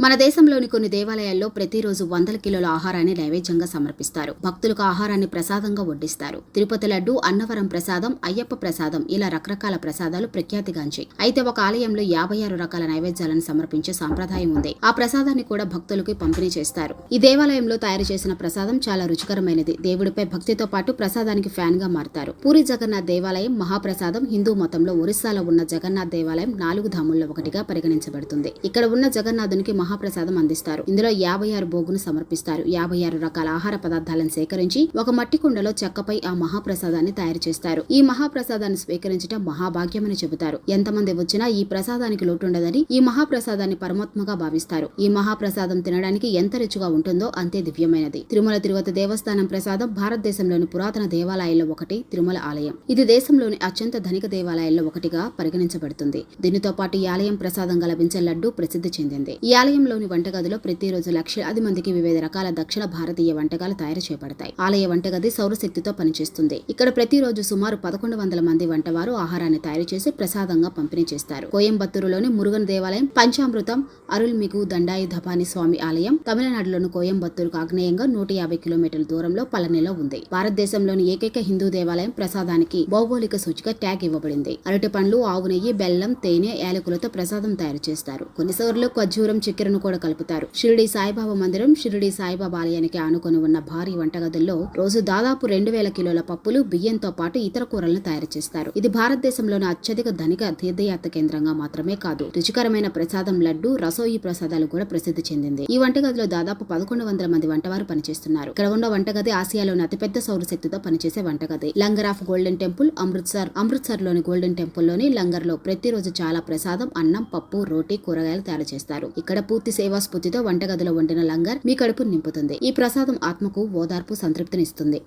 మన దేశంలోని కొన్ని దేవాలయాల్లో ప్రతిరోజు వందల కిలోల ఆహారాన్ని నైవేద్యంగా సమర్పిస్తారు. భక్తులకు ఆహారాన్ని ప్రసాదంగా వడ్డిస్తారు. తిరుపతి లడ్డు అన్నవరం ప్రసాదం అయ్యప్ప ప్రసాదం ఇలా రకరకాల ప్రసాదాలు ప్రఖ్యాతిగాంచాయి. అయితే ఒక ఆలయంలో యాభై ఆరు రకాల నైవేద్యాలను సమర్పించే సాంప్రదాయం ఉంది. ఆ ప్రసాదాన్ని కూడా భక్తులకు పంపిణీ చేస్తారు. ఈ దేవాలయంలో తయారు చేసిన ప్రసాదం చాలా రుచికరమైనది. దేవుడిపై భక్తితో పాటు ప్రసాదానికి ఫ్యాన్గా మారుతారు. పూరి జగన్నాథ్ దేవాలయం మహాప్రసాదం హిందూ మతంలో ఒరిస్సాలో ఉన్న జగన్నాథ్ దేవాలయం నాలుగు ధాముల్లో ఒకటిగా పరిగణించబడుతుంది. ఇక్కడ ఉన్న జగన్నాథునికి మహాప్రసాదం అందిస్తారు. ఇందులో యాభై ఆరు భోగును సమర్పిస్తారు. యాభై ఆరు రకాల ఆహార పదార్థాలను సేకరించి ఒక మట్టి కుండలో చెక్కపై ఆ మహాప్రసాదాన్ని తయారు చేస్తారు. ఈ మహాప్రసాదాన్ని స్వీకరించడం మహాభాగ్యమని చెబుతారు. ఎంతమంది వచ్చినా ఈ ప్రసాదానికి లోటుండదని ఈ మహాప్రసాదాన్ని పరమాత్మగా భావిస్తారు. ఈ మహాప్రసాదం తినడానికి ఎంత రుచిగా ఉంటుందో అంతే దివ్యమైనది. తిరుమల తిరువతి దేవస్థానం ప్రసాదం భారతదేశంలోని పురాతన దేవాలయాల్లో ఒకటి తిరుమల ఆలయం. ఇది దేశంలోని అత్యంత ధనిక దేవాలయాల్లో ఒకటిగా పరిగణించబడుతుంది. దీనితో పాటు ఈ ఆలయం ప్రసాదంగా లభించే లడ్డు ప్రసిద్ధి చెందింది. ఈ ఆలయంలోని వంటగదిలో ప్రతిరోజు లక్షలాది మందికి వివిధ రకాల దక్షిణ భారతీయ వంటకాలు తయారు చేపడతాయి. ఆలయ వంటగది సౌరశక్తితో పనిచేస్తుంది. ఇక్కడ ప్రతిరోజు సుమారు పదకొండు వందల మంది వంటవారు ఆహారాన్ని తయారు చేసి ప్రసాదంగా పంపిణీ చేస్తారు. కోయంబత్తూరులోని మురుగన్ దేవాలయం పంచామృతం అరుల్మిగు దండాయి ధపాని స్వామి ఆలయం తమిళనాడులోని కోయంబత్తూరుకు ఆగ్నేయంగా నూట యాభై కిలోమీటర్ల దూరంలో పళనిలో ఉంది. భారతదేశంలోని ఏకైక హిందూ దేవాలయం ప్రసాదానికి భౌగోళిక సూచిక ట్యాగ్ ఇవ్వబడింది. అరటి పండ్లు ఆవు నెయ్యి బెల్లం తేనె యాలకులతో ప్రసాదం తయారు చేస్తారు. కొన్నిసార్లు ఖర్జూరం చక్కెరను కూడా కలుపుతారు. షిరిడి సాయిబాబా మందిరం షిరిడి సాయిబాబా ఆలయానికి ఆనుకొని ఉన్న భారీ వంటగదుల్లో రోజు దాదాపు రెండు వేల కిలోల పప్పులు బియ్యంతో పాటు ఇతర కూరలను తయారు చేస్తారు. ఇది భారతదేశంలోని అత్యధిక ధనిక తీర్థయాత్ర కేంద్రంగా మాత్రమే కాదు రుచికరమైన ప్రసాదం లడ్డు రసోయి ప్రసాదాలు కూడా ప్రసిద్ధి చెందింది. ఈ వంటగదిలో దాదాపు పదకొండు వందల మంది వంటవారు పనిచేస్తున్నారు. ఇక్కడ ఉన్న వంటగది ఆసియాలోని అతిపెద్ద సౌరశక్తితో పనిచేసే వంటగది. Langar of golden temple Amritsar అమృత్సర్లోని golden టెంపుల్లోని లంగర్లో ప్రతిరోజు చాలా ప్రసాదం అన్నం పప్పు రోటీ కూరగాయలు తయారు చేస్తారు. ఇక్కడ పూర్తి సేవా స్ఫూర్తితో వంటగదిలో వండిన లంగర్ మీ కడుపు నింపుతుంది. ఈ ప్రసాదం ఆత్మకు ఓదార్పు సంతృప్తినిస్తుంది